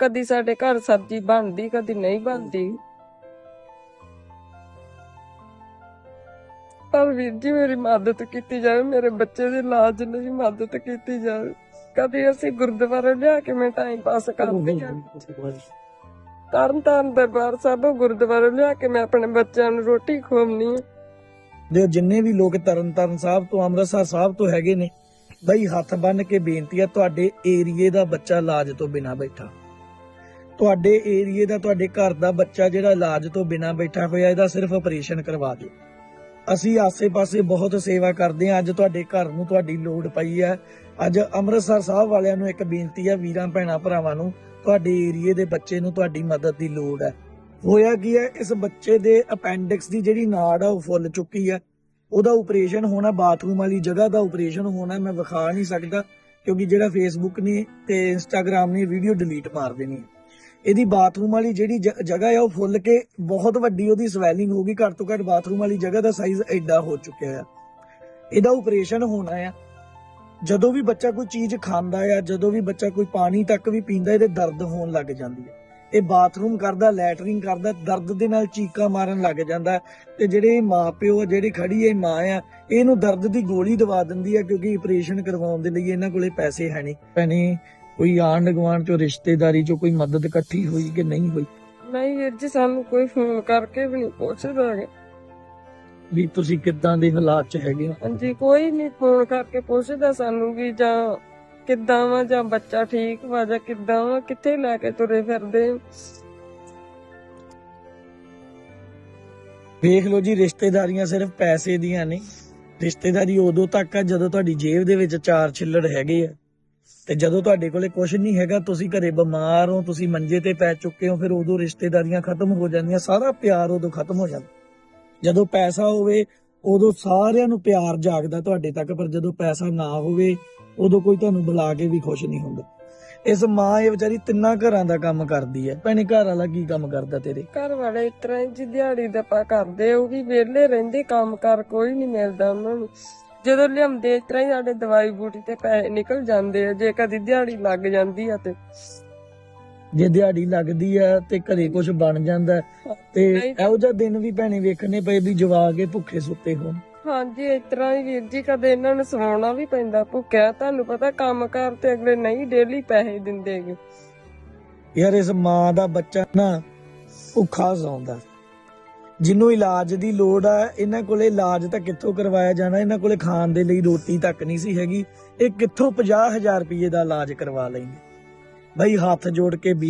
ਕਦੀ ਸਾਡੇ ਘਰ ਸਬਜ਼ੀ ਬਣਦੀ ਕਦੀ ਨਹੀਂ ਬਣਦੀ। ਪਰ ਵੀਰ ਜੀ ਮੇਰੀ ਮਦਦ ਕੀਤੀ ਜਾਵੇ ਮੇਰੇ ਬੱਚੇ ਦੇ ਇਲਾਜ ਲਈ ਮਦਦ ਕੀਤੀ ਜਾਵੇ। ਕਦੀ ਅਸੀਂ ਗੁਰਦੁਆਰੇ ਲਿਆ ਕੇ ਮੈਂ ਟਾਈਮ ਪਾਸ ਕਰਦੀ ਹਾਂ ਤਰਨ ਤਾਰਨ ਦਰਬਾਰ ਸਾਹਿਬ ਗੁਰਦੁਆਰੇ ਲਿਆ ਕੇ ਮੈਂ ਆਪਣੇ ਬੱਚਿਆਂ ਨੂੰ ਰੋਟੀ ਖਵਾਉਣੀ ਹੈ। ਦੇ ਜਿੰਨੇ ਵੀ ਲੋਕ ਤਰਨਤਾਰਨ ਸਾਹਿਬ ਤੋਂ ਅੰਮ੍ਰਿਤਸਰ ਸਾਹਿਬ ਤੋਂ ਹੈਗੇ ਨੇ ਬਈ ਹੱਥ ਬੰਨ ਕੇ ਬੇਨਤੀ ਹੈ ਤੁਹਾਡੇ ਏਰੀਏ ਦਾ ਬੱਚਾ ਇਲਾਜ ਤੋਂ ਬਿਨਾ ਬੈਠਾ। ਤੁਹਾਡੇ ਏਰੀਏ ਦਾ, ਤੁਹਾਡੇ ਘਰ ਦਾ ਬੱਚਾ ਜਿਹੜਾ ਇਲਾਜ ਤੋਂ ਬਿਨਾ ਬੈਠਾ ਹੋਇਆ, ਇਹਦਾ ਸਿਰਫ ਆਪਰੇਸ਼ਨ ਕਰਵਾ ਦਿਓ। ਅਸੀਂ ਆਸੇ-ਪਾਸੇ ਬਹੁਤ ਸੇਵਾ ਕਰਦੇ ਹਾਂ। ਅੱਜ ਤੁਹਾਡੇ ਘਰ ਨੂੰ ਤੁਹਾਡੀ ਲੋੜ ਪਈ ਹੈ। ਅੱਜ ਅੰਮ੍ਰਿਤਸਰ ਸਾਹਿਬ ਵਾਲਿਆਂ ਨੂੰ ਇੱਕ ਬੇਨਤੀ ਹੈ, ਵੀਰਾਂ, ਭੈਣਾਂ, ਭਰਾਵਾਂ ਨੂੰ, ਤੁਹਾਡੇ ਏਰੀਏ ਦੇ ਬੱਚੇ ਨੂੰ ਤੁਹਾਡੀ ਮਦਦ ਦੀ ਲੋੜ ਹੈ। ਹੋਇਆ ਕੀ ਹੈ, ਇਸ ਬੱਚੇ ਦੇ ਅਪੈਂਡਿਕਸ ਦੀ ਜਿਹੜੀ ਨਾੜ ਆ, ਉਹ ਫੁੱਲ ਚੁੱਕੀ ਹੈ। ਉਹਦਾ ਆਪਰੇਸ਼ਨ ਹੋਣਾ ਬਾਥਰੂਮ ਵਾਲੀ ਜਗ੍ਹਾ ਦਾ ਆਪਰੇਸ਼ਨ ਹੋਣਾ, ਮੈਂ ਵਿਖਾ ਨਹੀਂ ਸਕਦਾ, ਕਿਉਂਕਿ ਜਿਹੜਾ ਫੇਸਬੁੱਕ ਨੇ ਤੇ ਇੰਸਟਾਗ੍ਰam ਨੇ ਵੀਡੀਓ ਡਿਲੀਟ ਮਾਰ ਦੇਣੀ ਹੈ। ਇਹਦੀ ਬਾਥਰੂਮ ਵਾਲੀ ਜਿਹੜੀ ਜਗ੍ਹਾ ਹੈ ਉਹ ਫੁੱਲ ਕੇ ਬਹੁਤ ਵੱਡੀ ਉਹਦੀ ਸਵੈਲਿੰਗ ਹੋ ਗਈ, ਘੱਟ ਤੋਂ ਘੱਟ ਬਾਥਰੂਮ ਵਾਲੀ ਜਗ੍ਹਾ ਦਾ ਸਾਈਜ਼ ਐਡਾ ਹੋ ਚੁੱਕਿਆ ਹੈ ਇਹਦਾ ਆਪਰੇਸ਼ਨ ਹੋਣਾ ਆ। ਜਦੋਂ ਵੀ ਬੱਚਾ ਕੋਈ ਚੀਜ਼ ਖਾਂਦਾ ਆ, ਜਦੋਂ ਵੀ ਬੱਚਾ ਕੋਈ ਪਾਣੀ ਤੱਕ ਵੀ ਪੀਂਦਾ, ਇਹਦੇ ਦਰਦ ਹੋਣ ਲੱਗ ਜਾਂਦੀ ਹੈ ਇਹ ਬਾਥਰੂਮ ਕਰਦਾ, ਲੈਟਰਿੰਗ ਕਰਦਾ, ਦਰਦ ਦੇ ਨਾਲ ਚੀਕਾਂ ਮਾਰਨ ਲੱਗ ਜਾਂਦਾ ਤੇ ਜਿਹੜੇ ਮਾਪਿਓ ਆ, ਜਿਹੜੀ ਖੜੀ ਇਹ ਮਾਂ ਆ, ਇਹਨੂੰ ਦਰਦ ਦੀ ਗੋਲੀ ਦਵਾ ਦਿੰਦੀ ਆ, ਕਿਉਂਕਿ ਆਪਰੇਸ਼ਨ ਕਰਵਾਉਣ ਦੇ ਲਈ ਇਹਨਾਂ ਕੋਲੇ ਪੈਸੇ ਹੈ ਨਹੀਂ। ਭੈਣੇ ਕੋਈ ਆਂਢ ਗੁਆਂਢ ਚੋਂ ਰਿਸ਼ਤੇਦਾਰੀ ਚੋਂ ਕੋਈ ਮਦਦ ਇਕੱਠੀ ਹੋਈ ਕਿ ਨਹੀਂ ਹੋਈ ਨਹੀਂ ਵੀਰ ਜੀ ਸਾਨੂੰ ਕੋਈ ਫੋਨ ਕਰਕੇ ਵੀ ਨਹੀਂ ਪੁੱਛਦਾ ਹੈਗਾ। ਵੀ ਤੁਸੀਂ ਕਿੱਦਾਂ ਦੇ ਹਾਲਾਤ 'ਚ ਹੈਗੇ ਹੋ ਹਾਂਜੀ ਕੋਈ ਨਹੀਂ ਫੋਨ ਕਰਕੇ ਪੁੱਛਦਾ ਸਾਨੂੰ ਵੀ ਜਾਂ ਕਿੱਦਾਂ ਵਾ ਜਾਂ ਬੱਚਾ ਠੀਕ ਵਾ ਜਾਂ ਕਿੱਦਾਂ ਵਾ ਕਿੱਥੇ ਲੈ ਕੇ ਤੁਰੇ ਫਿਰਦੇ ਹੋ? ਵੇਖ ਲਓ ਜੀ ਰਿਸ਼ਤੇਦਾਰੀਆਂ ਸਿਰਫ ਪੈਸੇ ਦੀਆਂ ਨਹੀਂ ਰਿਸ਼ਤੇਦਾਰੀ ਉਦੋਂ ਤੱਕ ਆ ਜਦੋਂ ਤੁਹਾਡੀ ਜੇਬ ਦੇ ਵਿੱਚ ਚਾਰ ਛਿੱਲੜ ਹੈਗੇ ਆ ਤੇ ਜਦੋਂ ਤੁਹਾਡੇ ਕੋਲੇ ਕੁਝ ਨਹੀਂ ਹੈਗਾ, ਤੁਸੀਂ ਘਰੇ ਬਿਮਾਰ ਹੋ, ਤੁਸੀਂ ਮੰਜੇ ਤੇ ਪੈ ਚੁੱਕੇ ਹੋ, ਫਿਰ ਉਦੋਂ ਰਿਸ਼ਤੇਦਾਰੀਆਂ ਖਤਮ ਹੋ ਜਾਂਦੀਆਂ, ਸਾਰਾ ਪਿਆਰ ਉਦੋਂ ਖਤਮ ਹੋ ਜਾਂਦਾ। ਜਦੋਂ ਪੈਸਾ ਹੋਵੇ, ਉਦੋਂ ਸਾਰਿਆਂ ਨੂੰ ਪਿਆਰ ਜਾਗਦਾ ਤੁਹਾਡੇ ਤੱਕ, ਪਰ ਜਦੋਂ ਪੈਸਾ ਨਾ ਹੋਵੇ, ਉਦੋਂ ਕੋਈ ਤੁਹਾਨੂੰ ਬੁਲਾ ਕੇ ਵੀ ਖੁਸ਼ ਨਹੀਂ ਹੁੰਦਾ। ਇਸ ਮਾਂ ਇਹ ਵਿਚਾਰੀ ਤਿੰਨਾਂ ਘਰਾਂ ਦਾ ਕੰਮ ਕਰਦੀ ਹੈ। ਭੈਣੇ, ਘਰ ਵਾਲਾ ਕੀ ਕੰਮ ਕਰਦਾ ਤੇਰੇ? ਘਰ ਵਾਲੇ ਇਸ ਜੀ ਦਿਹਾੜੀ ਦੱਪਾ ਕਰਦੇ ਉਹ ਵੀ ਵਿਹਲੇ ਰਹਿੰਦੇ ਕੰਮ ਕਰ ਕੋਈ ਨਹੀਂ ਮਿਲਦਾ ਉਹਨਾਂ ਨੂੰ। ਜਦੋਂ ਲਿਆਉਂਦੇ ਇਸ ਤਰ੍ਹਾਂ ਹੀ ਸਾਡੇ ਦਵਾਈ ਬੂਟੀ ਤੇ ਪੈਸੇ ਨਿਕਲ ਜਾਂਦੇ ਆ ਜੇ ਕਦੀ ਦਿਹਾੜੀ ਲੱਗ ਜਾਂਦੀ ਆ ਤੇ। ਜੇ ਦਿਹਾੜੀ ਲੱਗਦੀ ਆ ਤੇ ਘਰੇ ਕੁਝ ਬਣ ਜਾਂਦਾ ਤੇ ਇਹੋ ਜਿਹਾ ਦਿਨ ਵੀ ਭੈਣੇ ਵੇਖਣੇ ਪਏ ਵੀ ਜਵਾਗੇ ਭੁੱਖੇ ਸੁੱਤੇ ਹੋਣ। ਹਾਂਜੀ ਇਸ ਤਰ੍ਹਾਂ ਹੀ ਵੀਰ ਜੀ ਕਦੇ ਇਹਨਾਂ ਨੂੰ ਸਵਾਉਣਾ ਵੀ ਪੈਂਦਾ ਭੁੱਖਿਆ ਤੁਹਾਨੂੰ ਪਤਾ ਕੰਮ ਕਾਰ ਤੇ ਅਗਲੇ ਨਹੀਂ ਡੇਲੀ ਪੈਸੇ ਦਿੰਦੇਗੇ ਯਾਰ ਇਸ ਮਾਂ ਦਾ ਬੱਚਾ ਨਾ ਭੁੱਖਾ ਸੌਂਦਾ। ਜਿਹਨੂੰ ਇਲਾਜ ਦੀ ਲੋੜ ਆ, ਇਹਨਾਂ ਕੋਲੇ ਇਲਾਜ ਤਾਂ ਕਿੱਥੋਂ ਕਰਵਾਇਆ ਜਾਣਾ? ਇਹਨਾਂ ਕੋਲੇ ਖਾਣ ਦੇ ਲਈ ਰੋਟੀ ਤੱਕ ਨਹੀਂ ਸੀ ਹੈਗੀ। ਇਹ ਕਿੱਥੋਂ 50000 ਰੁਪਏ ਦਾ ਇਲਾਜ ਕਰਵਾ ਲੈਂਦੇ? ਬਈ ਹੱਥ ਜੋੜ ਕੇ ਵੀ